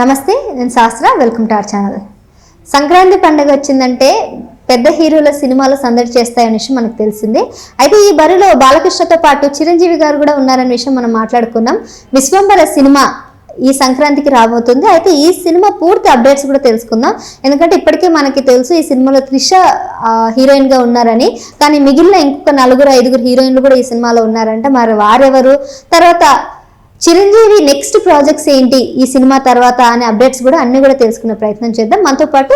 నమస్తే నేను శాస్త్ర. Welcome to our channel Sankranti పండుగ వచ్చిందంటే పెద్ద హీరోల సినిమాలు సందడి చేస్తాయనే విషయం మనకు తెలిసిందే. అయితే ఈ బరిలో బాలకృష్ణతో పాటు చిరంజీవి గారు కూడా ఉన్నారనే విషయం మనం మాట్లాడుకున్నాం విశ్వంబర సినిమా ఈ సంక్రాంతికి రాబోతుంది. అయితే ఈ సినిమా పూర్తి అప్డేట్స్ కూడా తెలుసుకుందాం. ఎందుకంటే ఇప్పటికే మనకి తెలుసు ఈ సినిమాలో త్రిష హీరోయిన్గా ఉన్నారని. కానీ మిగిలిన ఇంకొక నలుగురు ఐదుగురు హీరోయిన్లు కూడా ఈ సినిమాలో ఉన్నారంట. మరి వారెవరు? తర్వాత చిరంజీవి నెక్స్ట్ ప్రాజెక్ట్స్ ఏంటి? ఈ సినిమా తర్వాత అనే అప్డేట్స్ కూడా అన్ని కూడా తెలుసుకునే ప్రయత్నం చేద్దాం. మనతో పాటు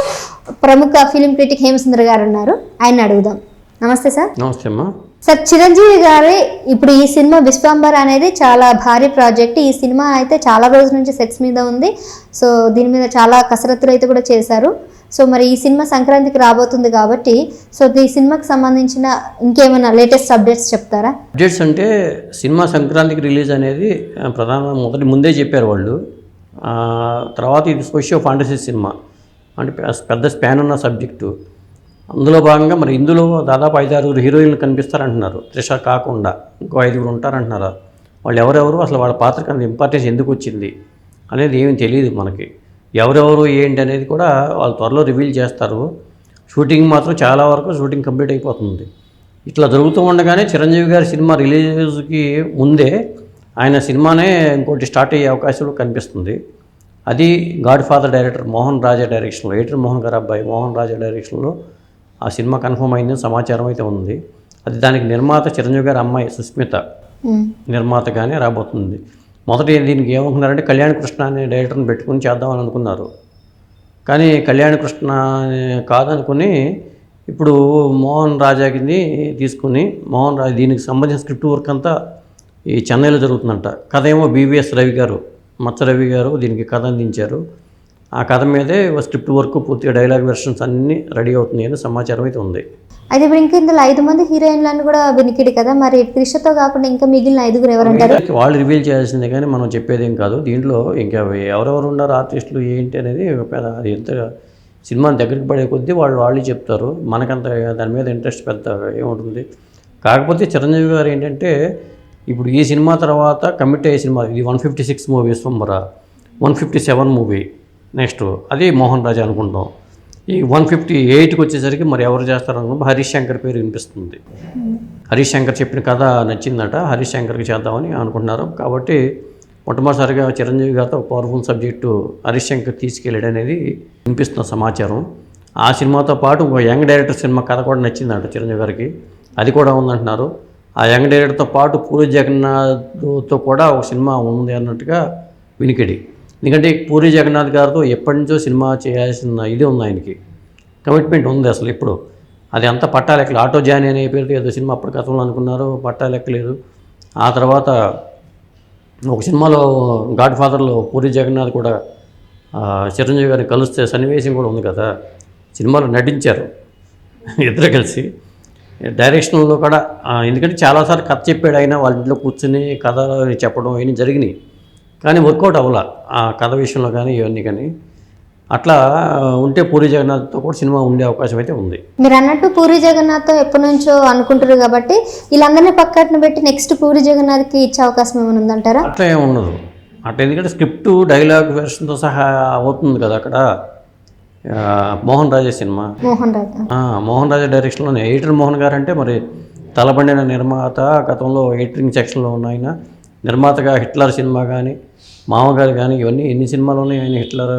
ప్రముఖ ఫిలిం క్రిటిక్ హేమసుందర్ గారు ఉన్నారు. ఆయన అడుగుదాం. నమస్తే సార్. నమస్తే అమ్మా. సార్ చిరంజీవి గారి ఇప్పుడు ఈ సినిమా విశ్వంబర్ అనేది చాలా భారీ ప్రాజెక్ట్ ఈ సినిమా అయితే చాలా రోజుల నుంచి సెట్స్ మీద ఉంది. సో దీని మీద చాలా కసరత్తులు అయితే కూడా చేశారు. సో మరి ఈ సినిమా సంక్రాంతికి రాబోతుంది కాబట్టి సో ఈ సినిమాకి సంబంధించిన ఇంకేమైనా లేటెస్ట్ అప్డేట్స్ చెప్తారా? అప్డేట్స్ అంటే సినిమా సంక్రాంతికి రిలీజ్ అనేది ప్రధాన మొదటి ముందే చెప్పారు వాళ్ళు. తర్వాత ఇది సోషియో ఫాంటసీ సినిమా. అంటే పెద్ద స్పాన్ ఉన్న సబ్జెక్టు. అందులో భాగంగా మరి ఇందులో దాదాపు ఐదు ఆరుగురు హీరోయిన్లు కనిపిస్తారంటున్నారు. త్రిష కాకుండా ఇంకో ఐదుగురు ఉంటారంటున్నారు. వాళ్ళు ఎవరెవరు అసలు వాళ్ళ పాత్ర అంత ఇంపార్టెన్స్ ఎందుకు వచ్చింది? అనేది ఏమీ తెలియదు మనకి. ఎవరెవరు ఏంటి అనేది కూడా వాళ్ళు త్వరలో రివీల్ చేస్తారు. షూటింగ్ మాత్రం చాలా వరకు షూటింగ్ కంప్లీట్ అయిపోతుంది. ఇట్లా జరుగుతూ ఉండగానే చిరంజీవి గారి సినిమా రిలీజ్కి ముందే ఆయన సినిమానే ఇంకోటి స్టార్ట్ అయ్యే అవకాశాలు కనిపిస్తుంది. అది God father director Mohan Raja డైరెక్షన్లో ఎయిటర్ మోహన్ గారు అబ్బాయి మోహన్ రాజా డైరెక్షన్లో ఆ సినిమా కన్ఫర్మ్ అయిందని సమాచారం అయితే ఉంది. అది దానికి నిర్మాత చిరంజీవి గారి అమ్మాయి సుస్మిత. నిర్మాతగానే రాబోతుంది. మొదట దీనికి ఏమనుకున్నారంటే కళ్యాణ్ కృష్ణ అనే డైరెక్టర్ని పెట్టుకుని చేద్దామని అనుకున్నారు. కానీ కళ్యాణ్ కృష్ణ కాదనుకుని ఇప్పుడు మోహన్ రాజాకిని తీసుకుని మోహన్ రాజా దీనికి సంబంధించిన స్క్రిప్ట్ వర్క్ అంతా ఈ చెన్నైలో జరుగుతుందంట. కథ ఏమో బీవీఎస్ రవి గారు మచ్చ రవి గారు దీనికి కథ అందించారు. ఆ కథ మీదే స్క్రిప్ట్ వర్క్ పూర్తిగా డైలాగ్ వెర్షన్స్ అన్నీ రెడీ అవుతున్నాయని సమాచారం అయితే ఉంది. అయితే ఇప్పుడు ఇంకా ఇందులో ఐదు మంది హీరోయిన్లను కూడా వినికిడి కదా. మరి త్రిషతో కాకుండా ఇంకా మిగిలిన ఐదుగురు ఎవరంటారు? వాళ్ళు రివీల్ చేయాల్సిందే కానీ మనం చెప్పేదేం కాదు. దీంట్లో ఇంకా ఎవరెవరు ఉన్నారు ఆర్టిస్టులు ఏంటి అనేది పెద్ద- అది ఎంత సినిమా దగ్గరికి పడే కొద్దీ వాళ్ళు వాళ్ళు చెప్తారు. మనకంత దాని మీద ఇంట్రెస్ట్ పెద్ద ఏముంటుంది. కాకపోతే చిరంజీవి గారు ఏంటంటే ఇప్పుడు ఈ సినిమా తర్వాత కమిట్ అయ్యే సినిమా ఇది one fifty six movie Vishwambhara one fifty seven movie next. అది మోహన్ రాజా అనుకుంటాం ఈ వన్ ఫిఫ్టీ ఎయిట్కి వచ్చేసరికి మరి ఎవరు చేస్తారు హరీష్ శంకర్ పేరు వినిపిస్తుంది. హరీష్ శంకర్ చెప్పిన కథ నచ్చిందట హరీష్ శంకర్కి చేద్దామని అనుకుంటున్నారు. కాబట్టి మొట్టమొదటిసారిగా చిరంజీవి గారితో పవర్ఫుల్ సబ్జెక్టు హరీష్ శంకర్ తీసుకెళ్ళాడు అనేది వినిపిస్తున్న సమాచారం. ఆ సినిమాతో పాటు ఒక యంగ్ డైరెక్టర్ సినిమా కథ కూడా నచ్చిందట చిరంజీవి గారికి. అది కూడా ఉందంటున్నారు. ఆ యంగ్ డైరెక్టర్తో పాటు పూరి జగన్నాథ్తో కూడా ఒక సినిమా ఉంది అన్నట్టుగా వినికిడి. ఎందుకంటే పూరి జగన్నాథ్ గారితో ఎప్పటి నుంచో సినిమా చేయాల్సిన ఇది ఉంది ఆయనకి. కమిట్మెంట్ ఉంది అసలు ఇప్పుడు అది అంతా పట్టాలెక్కలు ఆటో జానీ అనే పేరుతో ఏదో సినిమా అప్పుడు గతంలో అనుకున్నారు పట్టాలెక్కలేదు ఆ తర్వాత ఒక సినిమాలో గాడ్ ఫాదర్లో పూరి జగన్నాథ్ కూడా చిరంజీవి గారిని కలిస్తే సన్నివేశం కూడా ఉంది కదా. సినిమాలో నటించారు ఇద్దరు కలిసి. డైరెక్షన్లో కూడా ఎందుకంటే చాలాసార్లు కథ చెప్పాడు ఆయన వాళ్ళ ఇంట్లో కూర్చుని కథ చెప్పడం అయినా జరిగినాయి. కానీ వర్కౌట్ అవ్వాల. ఆ కథ విషయంలో కానీ ఇవన్నీ కానీ. అట్లా ఉంటే పూరి జగన్నాథ్తో కూడా సినిమా ఉండే అవకాశం అయితే ఉంది. మీరు అన్నట్టు పూరి జగన్నాథ్ ఎప్పటి నుంచో అనుకుంటారు కాబట్టి వీళ్ళందరినీ పక్కన పెట్టి నెక్స్ట్ పూరి జగన్నాథ్కి ఇచ్చే అవకాశం ఏమైనా ఉందంటారా? అట్లా ఏమి ఉండదు. అట్లా ఎందుకంటే స్క్రిప్ట్ డైలాగ్ వెర్షన్తో సహా అవుతుంది కదా అక్కడ. మోహన్ రాజా సినిమా. మోహన్ రాజా. మోహన్ రాజా డైరెక్షన్లోనే. ఎయిటర్ మోహన్ గారు అంటే మరి తలబండిన నిర్మాత గతంలో ఎయిటరింగ్ సెక్షన్లో ఉన్న ఆయన నిర్మాతగా హిట్లర్ సినిమా కానీ మామగారు కానీ ఇవన్నీ ఎన్ని సినిమాలు ఆయన హిట్లర్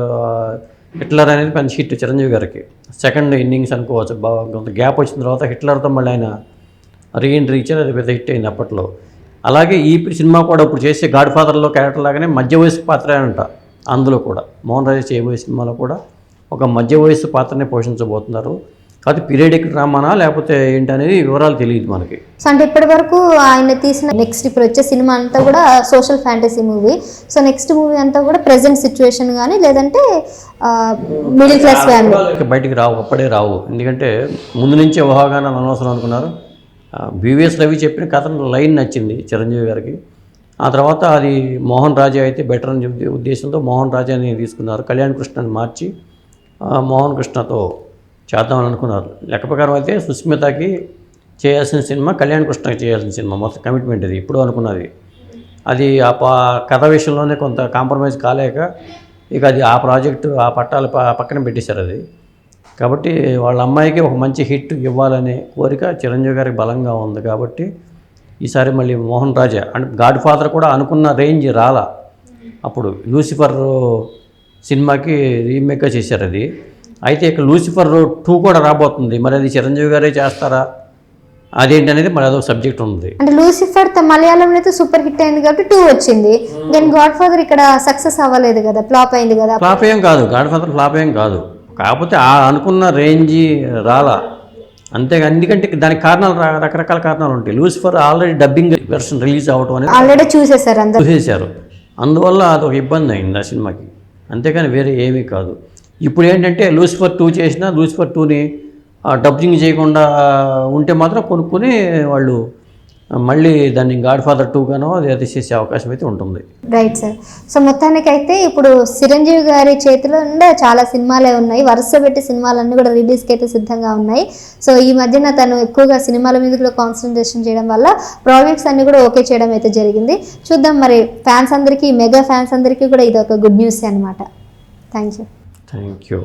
హిట్లర్ అనేది పెద్ద హిట్ చిరంజీవి గారికి. సెకండ్ ఇన్నింగ్స్ అనుకోవచ్చు. బాగా కొంత గ్యాప్ వచ్చిన తర్వాత హిట్లర్తో మళ్ళీ ఆయన రీఎంట్రీ ఇచ్చారు అది పెద్ద హిట్ అయింది అప్పట్లో. అలాగే ఈ సినిమా కూడా ఇప్పుడు చేసే గాడ్ ఫాదర్లో క్యారెక్టర్ లాగానే మధ్య వయసు పాత్ర అంట. అందులో కూడా. మోహన్ రాజు చేయబోయే సినిమాలో కూడా ఒక మధ్య వయసు పాత్రనే పోషించబోతున్నారు. కాకపోతే పీరియడిక్ డ్రామానా లేకపోతే ఏంటనేది వివరాలు తెలియదు మనకి. సో అంటే ఇప్పటి వరకు ఆయన తీసిన నెక్స్ట్ ఇప్పుడు వచ్చే సినిమా అంతా కూడా social fantasy movie. So next movie అంతా కూడా ప్రెసెంట్ సిచ్యువేషన్ కానీ లేదంటే మిడిల్ క్లాస్ ఫ్యామిలీ. బయటికి రావు అప్పుడే రావు. ఎందుకంటే ముందు నుంచే ఊహాగానే అనవసరం అనుకున్నారు. బీవీఎస్ రవి చెప్పిన కథ లైన్ నచ్చింది చిరంజీవి గారికి. ఆ తర్వాత అది మోహన్ రాజా అయితే బెటర్ అని చెప్పి ఉద్దేశంతో మోహన్ రాజాని తీసుకున్నారు. కళ్యాణ్ కృష్ణని మార్చి మోహన్ కృష్ణతో చేద్దామని అనుకున్నారు లెక్క ప్రకారం అయితే సుస్మితకి చేయాల్సిన సినిమా కళ్యాణ్ కృష్ణకి చేయాల్సిన సినిమా. మొత్తం కమిట్మెంట్ ఇది ఇప్పుడు అనుకున్నది. అది ఆ పా కథ విషయంలోనే కొంత కాంప్రమైజ్ కాలేక ఇక అది ఆ ప్రాజెక్టు ఆ పట్టాలు పక్కన పెట్టేశారు అది. కాబట్టి వాళ్ళ అమ్మాయికి ఒక మంచి హిట్ ఇవ్వాలనే కోరిక చిరంజీవి గారికి బలంగా ఉంది కాబట్టి ఈసారి మళ్ళీ మోహన్ రాజా అంటే గాడ్ ఫాదర్ కూడా అనుకున్న రేంజ్ రాలా. అప్పుడు లూసిఫర్ సినిమాకి రీమేక్గా చేశారు అది. అయితే ఇక లూసిఫర్ టూ కూడా రాబోతుంది. మరి అది చిరంజీవి గారే చేస్తారా? అదేంటి అనేది మరి అదొక సబ్జెక్ట్ ఉంది. అంటే లూసిఫర్ త- మలయాళంలో అయితే సూపర్ హిట్ అయింది కాబట్టి టూ వచ్చింది. దెన్ గాడ్ ఫాదర్ ఇక్కడ సక్సెస్ అవ్వలేదు కదా ఫ్లాప్ అయింది కదా. ఫ్లాప్ ఏం కాదు. గాడ్ ఫాదర్ ఫ్లాప్ ఏం కాదు. కాకపోతే ఆ అనుకున్న రేంజ్ రాలా. అంతేగా ఎందుకంటే దానికి కారణాలు రకరకాల కారణాలు ఉంటాయి. Lucifer already dubbing version release అవ్వటం అనేది ఆల్రెడీ చూసేసారు అందరు. చూసేశారు. అందువల్ల అదొక ఇబ్బంది అయింది ఆ సినిమాకి. అంతేకాని వేరే ఏమీ కాదు. ఇప్పుడు ఏంటంటే లూసిఫర్ టూ చేసినా లూసిఫర్ టూని డబ్బింగ్ చేయకుండా ఉంటే మాత్రం కొనుక్కొని వాళ్ళు మళ్ళీ దాన్ని గాడ్ ఫాదర్ టూగానో అది చేసే అవకాశం అయితే ఉంటుంది. Right sir. సో మొత్తానికైతే ఇప్పుడు చిరంజీవి గారి చేతిలో ఉండే చాలా సినిమాలే ఉన్నాయి. వరుస పెట్టి సినిమాలన్నీ కూడా రిలీజ్కి అయితే సిద్ధంగా ఉన్నాయి. సో ఈ మధ్యన తను ఎక్కువగా సినిమాల మీద కూడా కాన్సన్ట్రేషన్ చేయడం వల్ల ప్రాజెక్ట్స్ అన్ని కూడా ఓకే చేయడం అయితే జరిగింది. చూద్దాం మరి ఫ్యాన్స్ అందరికీ మెగా ఫ్యాన్స్ అందరికీ కూడా ఇది ఒక గుడ్ న్యూస్ అనమాట థ్యాంక్ యూ థ్యాంక్ యూ